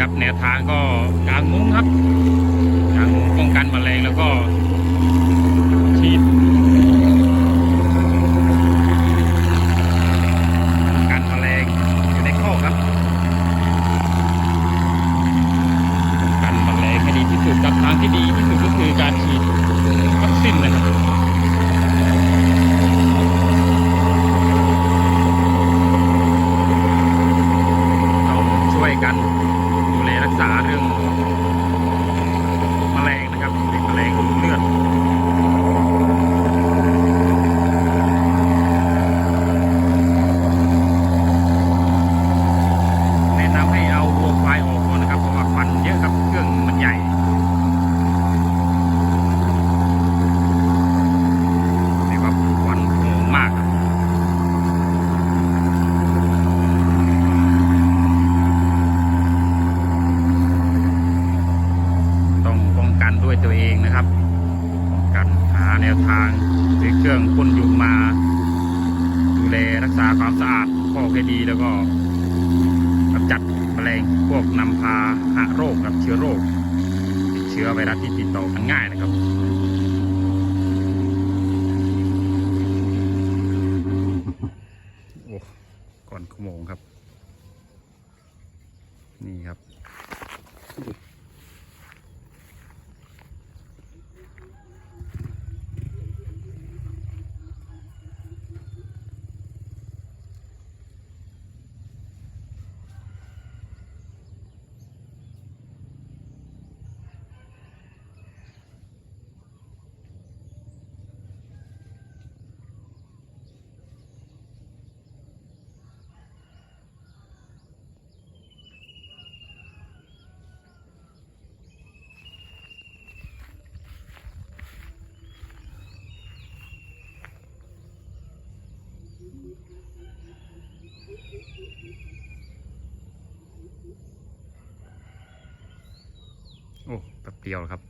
มุ้งครับกางมุ้งป้องกันแมลงแล้วก็ฉีดกันแมลงอยู่ในข้อครับกันแมลงให้ดีที่สุดครับทางที่ดีที่สุดก็คือการฉีดวัคซีนนะครับเราช่วยกัน รักษาเรื่องแมลงนะครับเป็นแมลงเลือดแนะนำให้เอาวัวควายออก ตัวเองนะครับกันหาแนวทางหรือเครื่องพ่นยุงมา ดูแลรักษาความสะอาดคอกให้ดีแล้วก็กำจัดแมลงพวกนำพาหาโรคกับเชื้อโรค ติดเชื้อไวรัสที่ติดต่อกันง่ายนะครับโอ้ก่อนขโมงครับ นี่ครับ โอ้แป๊บเดียวครับ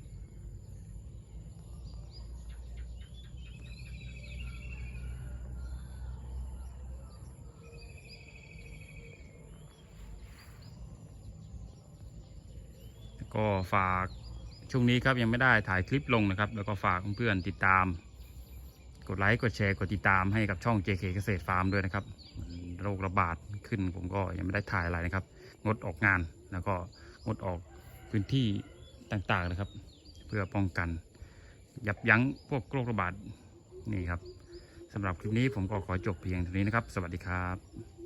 ก็ฝากช่วงนี้ครับยังไม่ได้ถ่ายคลิปลงนะครับ แล้วก็ฝากเพื่อนๆติดตาม กดไลค์กดแชร์กดติดตามให้กับช่อง JK เกษตรฟาร์มด้วยนะครับโรคระบาดขึ้นผมก็ยังไม่ได้ถ่ายอะไรนะครับ งดออกงานแล้วก็งดออกพื้นที่ต่างๆนะครับ เพื่อป้องกัน ยับยั้งพวกโรคระบาดนี่ครับสำหรับคลิปนี้ผมก็ขอจบเพียงเท่านี้นะครับ สวัสดีครับ